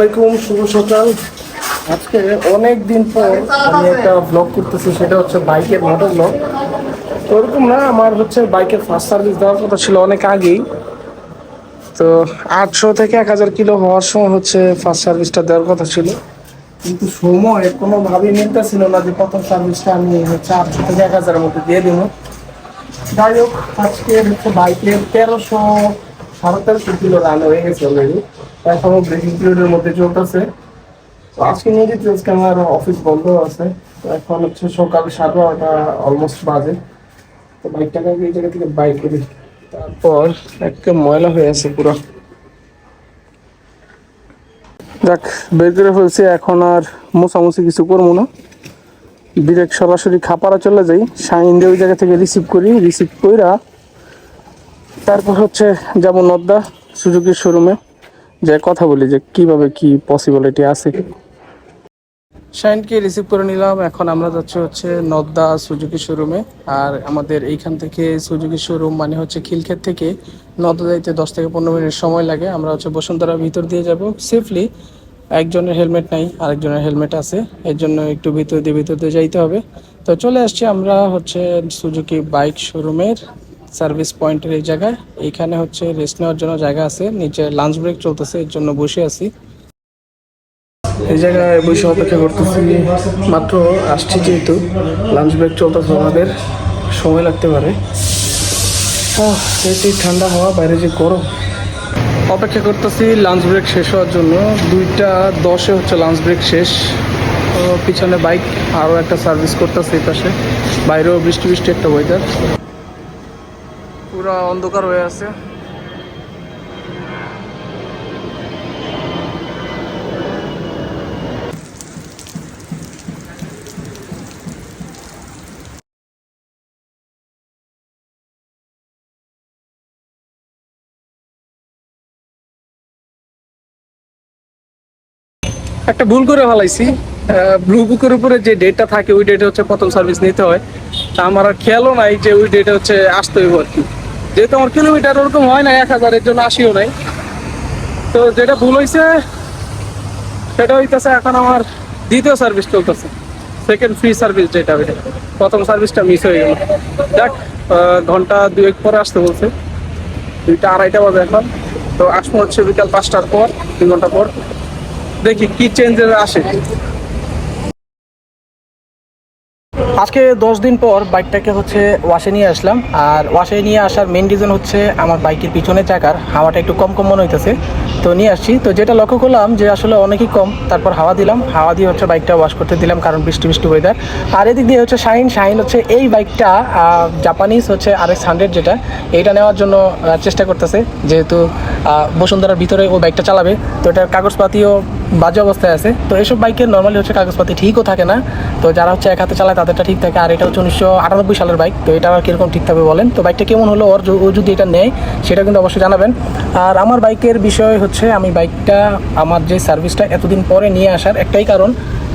আলাইকুম, শুভ সকাল। আজকে অনেক দিন পর আমি একটা ব্লগ করতেছি, সেটা হচ্ছে বাইকের মোটর ব্লগ তো ওরকম না, আমার হচ্ছে বাইকের ফার্স্ট সার্ভিস দেওয়ার কথা ছিল অনেক আগেই। তো আটশো থেকে এক হাজার কিলো হওয়ার সময় হচ্ছে ফার্স্ট সার্ভিসটা দেওয়ার কথা ছিল। কিন্তু সময় কোনোভাবেই মিলতেছিল না যে প্রথম সার্ভিসটা আমি হচ্ছে আটশো থেকে এক হাজারের মধ্যে দিয়ে দিব। যাই হোক আজকে হচ্ছে বাইকের তেরোশো তেরোশো কিলো রান হয়ে গেছে অলরেডি এখনও ব্রেকিং পিরিয়ডের মধ্যে চলতেছে। তো আজকে নিয়ে আজকে আমার অফিস বন্ধ আছে এখন হচ্ছে সকাল সাড়ে বারোটা অলমোস্ট বাজে। তো বাইকটাকে আগে এই জায়গা থেকে বাইক করি। তারপর একটা ময়লা হয়ে আছে পুরো। যাক, বের করে ফেলছি, এখন আর মোছামুছি কিছু করব না। ডিরেক্ট সরাসরি খাপাড়া চলে যাই। শাইন দিয়ে ওই জায়গা থেকে রিসিভ করি। রিসিভ কইরা তারপর হচ্ছে যেমন নদ্দা সুজুকির শোরুমে যে কথা বলি যে কীভাবে কি পসিবিলিটি আছে। শাইনকে রিসিভ করে নিলাম। এখন আমরা যাচ্ছি হচ্ছে নদ্দা সুজুকি শোরুমে আর আমাদের এইখান থেকে সুজুকি শোরুম মানে হচ্ছে খিলক্ষেত থেকে নদ্দা যাইতে দশ থেকে পনেরো মিনিট সময় লাগে। আমরা হচ্ছে বসুন্ধরার ভিতর দিয়ে যাব সেফলি একজনের হেলমেট নাই, আরেকজনের হেলমেট আছে। এর জন্য একটু ভিতর দিয়ে ভিতর দিয়ে যাইতে হবে। তো চলে আসছি আমরা হচ্ছে সুজুকি বাইক শোরুমের সার্ভিস পয়েন্টের এই জায়গায়। এইখানে হচ্ছে রেস্ট নেওয়ার জন্য জায়গা আছে। নিচে লাঞ্চ ব্রেক চলতেছে, এর জন্য বসে আছি। এই জায়গায় বসে অপেক্ষা করতেছি। মাত্র আসছি যেহেতু। লাঞ্চ ব্রেক চলতেছে আমাদের। সময় লাগতে পারে। এই ঠান্ডা হওয়া, বাইরে যে গরম। অপেক্ষা করতেছি লাঞ্চ ব্রেক শেষ হওয়ার জন্য। দুইটা দশে হচ্ছে লাঞ্চ ব্রেক শেষ। পিছনে বাইক আরও একটা সার্ভিস করতেছে এই পাশে। বাইরেও বৃষ্টি বৃষ্টি একটা ওয়েদার পুরো অন্ধকার হয়ে আছে। একটা ভুল করে ফেলাইছি। ব্লু বুকের উপরে যে ডেটটা থাকে, ওই ডেটে হচ্ছে প্রথম সার্ভিস নিতে হয়। তা আমার খেয়ালও নাই যে ওই ডেটে হচ্ছে আসতে হইব আর কি। যেহেতু আমার কিলোমিটার ওরকম হয় না এক হাজারের জন্য আসিও নাই। তো যেটা ভুল হয়েছে সেটা হইতেছে এখন আমার দ্বিতীয় সার্ভিস চলতেছে। সেকেন্ড ফ্রি সার্ভিস যেটা ওইটা প্রথম সার্ভিসটা মিস হয়ে গেল। আহ, ঘণ্টা দুয়েক পরে আসতে বলছে। দুইটা আড়াইটা বাজে এখন। তো আসব হচ্ছে বিকাল পাঁচটার পর দুই ঘণ্টা পর। দেখি কি চেঞ্জের আসে। আজকে দশ দিন পর বাইকটাকে হচ্ছে ওয়াশে নিয়ে আসলাম। আর ওয়াশে নিয়ে আসার মেন রিজন হচ্ছে আমার বাইকের পিছনে চাকার হাওয়াটা একটু কম কম মনে হইতেছে। তো নিয়ে আসছি। তো যেটা লক্ষ্য করলাম যে আসলে অনেকই কম, তারপর হাওয়া দিলাম। হাওয়া দিয়ে হচ্ছে বাইকটা ওয়াশ করতে দিলাম, কারণ বৃষ্টি বৃষ্টি ওয়েদার আর এদিক দিয়ে হচ্ছে শাইন শাইন হচ্ছে এই বাইকটা জাপানিজ হচ্ছে আর এক্স হান্ড্রেড যেটা এইটা নেওয়ার জন্য চেষ্টা করতেছে। যেহেতু বসুন্ধরার ভিতরে ও বাইকটা চালাবে, তো এটার কাগজপাতিও বাজে অবস্থায় আছে। তো এইসব বাইকের নর্মালি হচ্ছে কাগজপাতি ঠিকও থাকে না। তো যারা হচ্ছে এক হাতে চালায় তাদেরটা ঠিক থাকে। আর এটা হচ্ছে উনিশশো আটানব্বই সালের বাইক। তো এটা আর কীরকম ঠিক থাকবে বলেন? তো বাইকটা কেমন হলো? ওর ও যদি এটা নেয়, সেটা কিন্তু অবশ্যই জানাবেন। আর আমার বাইকের বিষয় হচ্ছে, আমি বাইকটা, আমার যে সার্ভিসটা এতদিন পরে নিয়ে আসার একটাই কারণ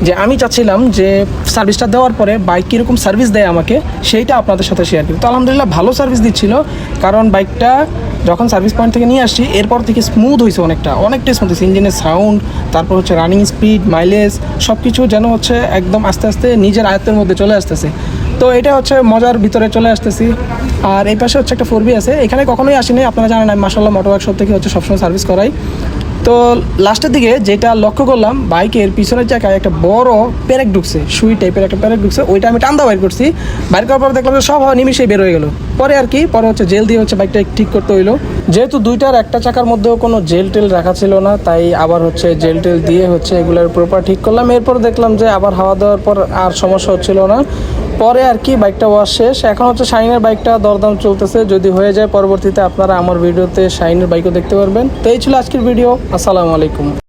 যে আমি চাচ্ছিলাম যে সার্ভিসটা দেওয়ার পরে বাইক কীরকম সার্ভিস দেয় আমাকে, সেইটা আপনাদের সাথে শেয়ার করি। তো আলহামদুলিল্লাহ ভালো সার্ভিস দিচ্ছিল। কারণ বাইকটা যখন সার্ভিস পয়েন্ট থেকে নিয়ে আসছি, এরপর থেকে স্মুথ হয়েছে অনেকটা। অনেকটাই স্মুথ হয়েছে ইঞ্জিনের সাউন্ড তারপর হচ্ছে রানিং স্পিড মাইলেজ সব কিছু যেন হচ্ছে একদম আস্তে আস্তে নিজের আয়ত্তের মধ্যে চলে আসতেছে। তো এটা হচ্ছে মজার ভিতরে চলে আসতেছি। আর এই পাশে হচ্ছে একটা ফোর বি আছে। এখানে কখনোই আসিনি। আপনারা জানেন আমি মাসাল্লাহ মোটর ওয়ার্কশপ থেকে হচ্ছে সবসময় সার্ভিস করাই। তো লাস্টের দিকে যেটা লক্ষ্য করলাম, বাইকের পিছনের জায়গায় একটা বড় প্যারেক ঢুকছে, সুই টাইপের একটা প্যারেক ঢুকছে, ওইটা আমি টান্দা বাইর করছি। বাইর করার পর দেখলাম যে সব হওয়া নিমিশেই বের হয়ে গেলো। পরে আর কি, পরে হচ্ছে জেল দিয়ে হচ্ছে বাইকটা ঠিক করতে হইল। যেহেতু দুইটার একটা চাকার মধ্যেও কোনো জেল টেল রাখা ছিল না, তাই আবার হচ্ছে জেল টেল দিয়ে হচ্ছে এগুলোর প্রপার ঠিক করলাম। এরপর দেখলাম যে আবার হাওয়া দেওয়ার পর আর সমস্যা হচ্ছিল না। পরে আর কি বাইকটা ওয়াশ শেষ। এখন হচ্ছে শাইনের বাইকটা দরদাম চলতেছে। যদি হয়ে যায়, পরবর্তীতে আপনারা আমার ভিডিওতে শাইনের বাইকও দেখতে পারবেন। তো এই ছিল আজকের ভিডিও। আসসালামু আলাইকুম।